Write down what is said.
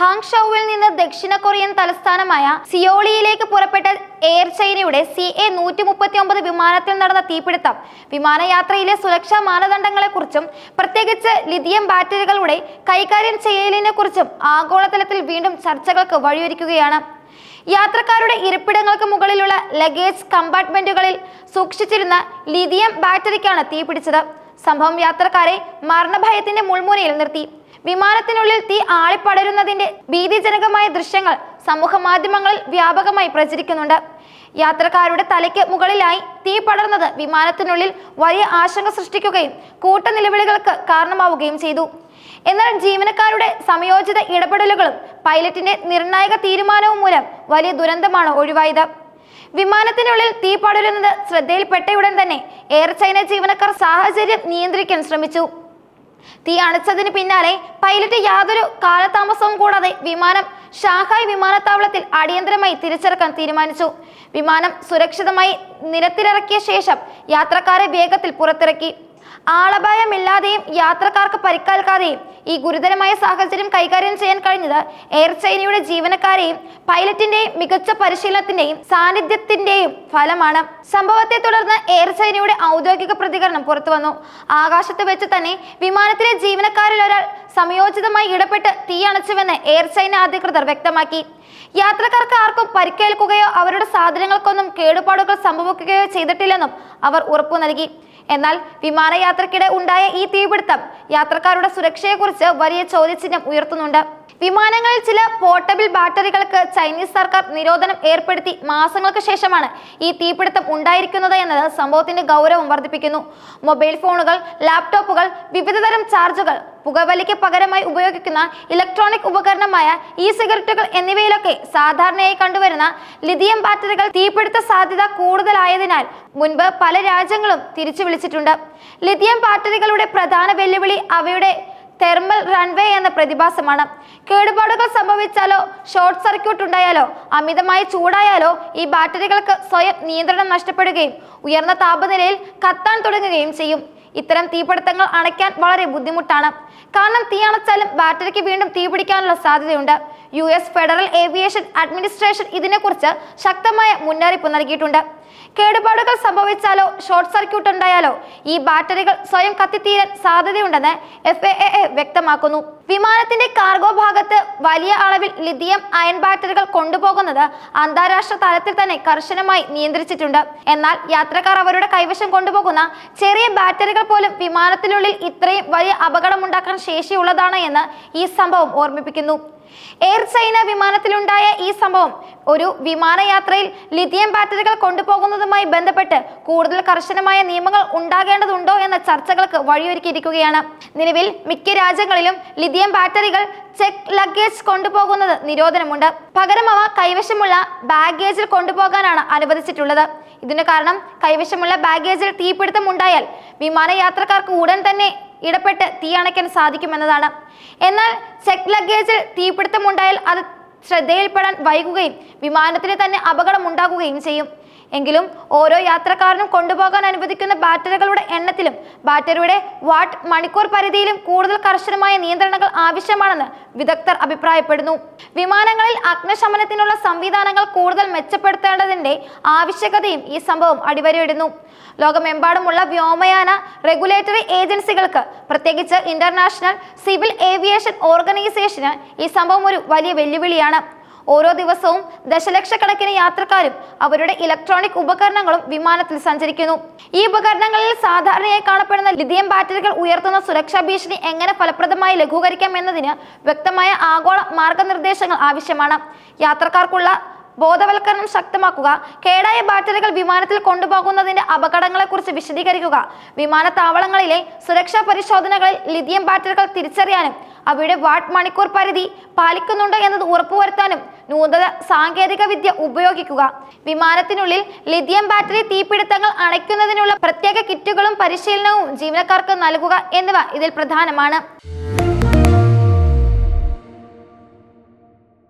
ഹാങ്ഷൌവിൽ നിന്ന് ദക്ഷിണ കൊറിയൻ തലസ്ഥാനമായ സിയോളിയിലേക്ക് പുറപ്പെട്ട എയർ ചൈനയുടെ സി എ നൂറ്റി മുപ്പത്തി ഒമ്പത് വിമാനത്തിൽ നടന്ന തീപിടുത്തം വിമാനയാത്രയിലെ സുരക്ഷാ മാനദണ്ഡങ്ങളെക്കുറിച്ചും പ്രത്യേകിച്ച് ലിഥിയം ബാറ്ററികളുടെ കൈകാര്യം ചെയ്യലിനെ കുറിച്ചും ആഗോളതലത്തിൽ വീണ്ടും ചർച്ചകൾക്ക് വഴിയൊരുക്കുകയാണ്. യാത്രക്കാരുടെ ഇരിപ്പിടങ്ങൾക്ക് മുകളിലുള്ള ലഗേജ് കമ്പാർട്ട്മെന്റുകളിൽ സൂക്ഷിച്ചിരുന്ന ലിഥിയം ബാറ്ററിക്കാണ് തീപിടിച്ചത്. സംഭവം യാത്രക്കാരെ മരണഭയത്തിന്റെ മുൾമുനയിൽ നിർത്തി. വിമാനത്തിനുള്ളിൽ തീ ആളിപ്പടരുന്നതിന്റെ ഭീതിജനകമായ ദൃശ്യങ്ങൾ സമൂഹ മാധ്യമങ്ങളിൽ വ്യാപകമായി പ്രചരിക്കുന്നുണ്ട്. യാത്രക്കാരുടെ തലയ്ക്ക് മുകളിലായി തീ പടർന്നത് വിമാനത്തിനുള്ളിൽ വലിയ ആശങ്ക സൃഷ്ടിക്കുകയും കൂട്ടനിലവിളികൾക്ക് കാരണമാവുകയും ചെയ്തു. എന്നാൽ ജീവനക്കാരുടെ സമയോചിത ഇടപെടലുകളും പൈലറ്റിന്റെ നിർണായക തീരുമാനവും മൂലം വലിയ ദുരന്തമാണ് ഒഴിവായത്. വിമാനത്തിനുള്ളിൽ തീ പടരുന്നത് ശ്രദ്ധയിൽപ്പെട്ടയുടൻ തന്നെ എയർ ചൈന ജീവനക്കാർ സാഹചര്യം നിയന്ത്രിക്കാൻ ശ്രമിച്ചു. തീ അണച്ചതിന് പിന്നാലെ പൈലറ്റ് യാതൊരു കാലതാമസവും കൂടാതെ വിമാനം ഷാഹായ് വിമാനത്താവളത്തിൽ അടിയന്തരമായി തിരിച്ചിറക്കാൻ തീരുമാനിച്ചു. വിമാനം സുരക്ഷിതമായി നിരത്തിലിറക്കിയ ശേഷം യാത്രക്കാരെ വേഗത്തിൽ പുറത്തിറക്കി. ആളപായമില്ലാതെയും യാത്രക്കാർക്ക് പരിക്കേൽക്കാതെയും ഈ ഗുരുതരമായ സാഹചര്യം കൈകാര്യം ചെയ്യാൻ കഴിഞ്ഞത് എയർ ചൈനയുടെ ജീവനക്കാരെയും പൈലറ്റിന്റെയും മികച്ച പരിശീലനത്തിന്റെയും സാന്നിധ്യത്തിന്റെയും ഫലമാണ്. സംഭവത്തെ തുടർന്ന് എയർ ചൈനയുടെ ഔദ്യോഗിക പ്രതികരണം പുറത്തു വന്നു. ആകാശത്ത് വെച്ച് തന്നെ വിമാനത്തിലെ ജീവനക്കാരിൽ ഒരാൾ സംയോജിതമായി ഇടപെട്ട് തീയണച്ചുവെന്ന് എയർ ചൈന അധികൃതർ വ്യക്തമാക്കി. യാത്രക്കാർക്ക് ആർക്കും പരിക്കേൽക്കുകയോ അവരുടെ സാധനങ്ങൾക്കൊന്നും കേടുപാടുകൾ സംഭവിക്കുകയോ ചെയ്തിട്ടില്ലെന്നും അവർ ഉറപ്പു നൽകി. എന്നാൽ വിമാനയാത്രക്കിടെ ഉണ്ടായ ഈ തീപിടുത്തം യാത്രക്കാരുടെ സുരക്ഷയെക്കുറിച്ച് വലിയ ചോദ്യചിഹ്നം ഉയർത്തുന്നുണ്ട്. വിമാനങ്ങളിൽ ചില പോർട്ടബിൾ ബാറ്ററികൾക്ക് ചൈനീസ് സർക്കാർ നിരോധനം ഏർപ്പെടുത്തി മാസങ്ങൾക്ക് ശേഷമാണ് ഈ തീപിടുത്തം ഉണ്ടായിരിക്കുന്നത് എന്നത് സംഭവത്തിന്റെ ഗൗരവം വർദ്ധിപ്പിക്കുന്നു. മൊബൈൽ ഫോണുകൾ ലാപ്ടോപ്പുകൾ വിവിധതരം ചാർജുകൾ പുകവലിക്ക് പകരമായി ഉപയോഗിക്കുന്ന ഇലക്ട്രോണിക് ഉപകരണമായ ഇ സിഗരറ്റുകൾ എന്നിവയിലൊക്കെ സാധാരണയായി കണ്ടുവരുന്ന ലിഥിയം ബാറ്ററികൾ തീപിടുത്ത സാധ്യത കൂടുതലായതിനാൽ മുൻപ് പല രാജ്യങ്ങളും തിരിച്ചു വിളിച്ചിട്ടുണ്ട്. ലിഥിയം ബാറ്ററികളുടെ പ്രധാന വെല്ലുവിളി അവയുടെ തെർമൽ റൺവേ എന്ന പ്രതിഭാസമാണ്. കേടുപാടുകൾ സംഭവിച്ചാലോ ഷോർട്ട് സർക്യൂട്ട് ഉണ്ടായാലോ അമിതമായ ചൂടായാലോ ഈ ബാറ്ററികൾക്ക് സ്വയം നിയന്ത്രണം നഷ്ടപ്പെടുകയും ഉയർന്ന താപനിലയിൽ കത്താൻ തുടങ്ങുകയും ചെയ്യും. ഇത്തരം തീപിടുത്തങ്ങൾ അണയ്ക്കാൻ വളരെ ബുദ്ധിമുട്ടാണ്. കാരണം തീ അണച്ചാലും ബാറ്ററിക്ക് വീണ്ടും തീപിടിക്കാനുള്ള സാധ്യതയുണ്ട്. U S Federal Aviation Administration ഇതിനെക്കുറിച്ച് ശക്തമായ മുന്നറിയിപ്പ് നൽകിയിട്ടുണ്ട്. കേടുപാടുകൾ സംഭവിച്ചാലോ? Short circuit ഉണ്ടായാലോ? ഈ ബാറ്ററികൾ സ്വയം കത്തിത്തീരാൻ സാധ്യതയുണ്ടെന്ന് എഫ് എ എ വ്യക്തമാക്കുന്നു. വിമാനത്തിന്റെ കാർഗോ ഭാഗത്ത് വലിയ അളവിൽ ലിഥിയം അയൺ ബാറ്ററികൾ കൊണ്ടുപോകുന്നത് അന്താരാഷ്ട്ര തലത്തിൽ തന്നെ കർശനമായി നിയന്ത്രിച്ചിട്ടുണ്ട്. എന്നാൽ യാത്രക്കാർ അവരുടെ കൈവശം കൊണ്ടുപോകുന്ന ചെറിയ ബാറ്ററികൾ പോലും വിമാനത്തിനുള്ളിൽ ഇത്രയും വലിയ അപകടമുണ്ടാക്കാൻ ശേഷിയുള്ളതാണ് എന്ന് ഈ സംഭവം ഓർമ്മിപ്പിക്കുന്നു. എയർ ചൈന വിമാനത്തിലുണ്ടായ ഈ സംഭവം ഒരു വിമാനയാത്രയിൽ ലിഥിയം ബാറ്ററികൾ കൊണ്ടുപോകുന്നതുമായി ബന്ധപ്പെട്ട് കൂടുതൽ കർശനമായ നിയമങ്ങൾ ഉണ്ടാകേണ്ടതുണ്ടോ എന്ന ചർച്ചകൾക്ക് വഴിയൊരുക്കിയിരിക്കുകയാണ്. നിലവിൽ മിക്ക രാജ്യങ്ങളിലും ലിഥിയം ബാറ്ററികൾ ചെക്ക് ലഗേജ് കൊണ്ടുപോകുന്നത് നിരോധനമുണ്ട്. പകരം അവ കൈവശമുള്ള ബാഗേജിൽ കൊണ്ടുപോകാനാണ് അനുവദിച്ചിട്ടുള്ളത്. ഇതിന് കാരണം കൈവശമുള്ള ബാഗേജിൽ തീപിടുത്തം ഉണ്ടായാൽ വിമാനയാത്രക്കാർക്ക് ഉടൻ തന്നെ ഇടപെട്ട് തീയണയ്ക്കാൻ സാധിക്കുമെന്നതാണ്. എന്നാൽ ചെക്ക് ലഗേജിൽ തീപിടുത്തമുണ്ടായാൽ അത് ശ്രദ്ധയിൽപ്പെടാൻ വൈകുകയും വിമാനത്തിന് തന്നെ അപകടമുണ്ടാകുകയും ചെയ്യും. എങ്കിലും ഓരോ യാത്രക്കാരനും കൊണ്ടുപോകാൻ അനുവദിക്കുന്ന ബാറ്ററികളുടെ എണ്ണത്തിലും ബാറ്ററിയുടെ വാട്ട് മണിക്കൂർ പരിധിയിലും കൂടുതൽ കർശനമായ നിയന്ത്രണങ്ങൾ ആവശ്യമാണെന്ന് വിദഗ്ധർ അഭിപ്രായപ്പെടുന്നു. വിമാനങ്ങളിൽ അഗ്നിശമനത്തിനുള്ള സംവിധാനങ്ങൾ കൂടുതൽ മെച്ചപ്പെടുത്തേണ്ടതിന്റെ ആവശ്യകതയും ഈ സംഭവം അടിവരയിടുന്നു. ലോകമെമ്പാടുമുള്ള വ്യോമയാന റെഗുലേറ്ററി ഏജൻസികൾക്ക് പ്രത്യേകിച്ച് ഇന്റർനാഷണൽ സിവിൽ ഏവിയേഷൻ ഓർഗനൈസേഷന് ഈ സംഭവം ഒരു വലിയ വെല്ലുവിളിയാണ്. ഓരോ ദിവസവും ദശലക്ഷക്കണക്കിന് യാത്രക്കാരും അവരുടെ ഇലക്ട്രോണിക് ഉപകരണങ്ങളും വിമാനത്തിൽ സഞ്ചരിക്കുന്നു. ഈ ഉപകരണങ്ങളിൽ സാധാരണയായി കാണപ്പെടുന്ന ലിഥിയം ബാറ്ററികൾ ഉയർത്തുന്ന സുരക്ഷാ ഭീഷണി എങ്ങനെ ഫലപ്രദമായി ലഘൂകരിക്കാം എന്നതിന് വ്യക്തമായ ആഗോള മാർഗനിർദ്ദേശങ്ങൾ ആവശ്യമാണ്. യാത്രക്കാർക്കുള്ള ബോധവൽക്കരണം ശക്തമാക്കുക കേടായ ബാറ്ററികൾ വിമാനത്തിൽ കൊണ്ടുപോകുന്നതിന്റെ അപകടങ്ങളെക്കുറിച്ച് വിശദീകരിക്കുക വിമാനത്താവളങ്ങളിലെ സുരക്ഷാ പരിശോധനകളിൽ ലിഥിയം ബാറ്ററികൾ തിരിച്ചറിയാനും അവയുടെ വാട്ട് മണിക്കൂർ പരിധി പാലിക്കുന്നുണ്ടോ എന്നത് ഉറപ്പുവരുത്താനും നൂതന സാങ്കേതിക വിദ്യ ഉപയോഗിക്കുക. വിമാനത്തിനുള്ളിൽ ലിഥിയം ബാറ്ററി തീപിടുത്തങ്ങൾ അണയ്ക്കുന്നതിനുള്ള പ്രത്യേക കിറ്റുകളും പരിശീലനവും ജീവനക്കാർക്ക് നൽകുക എന്നിവ ഇതിൽ പ്രധാനമാണ്.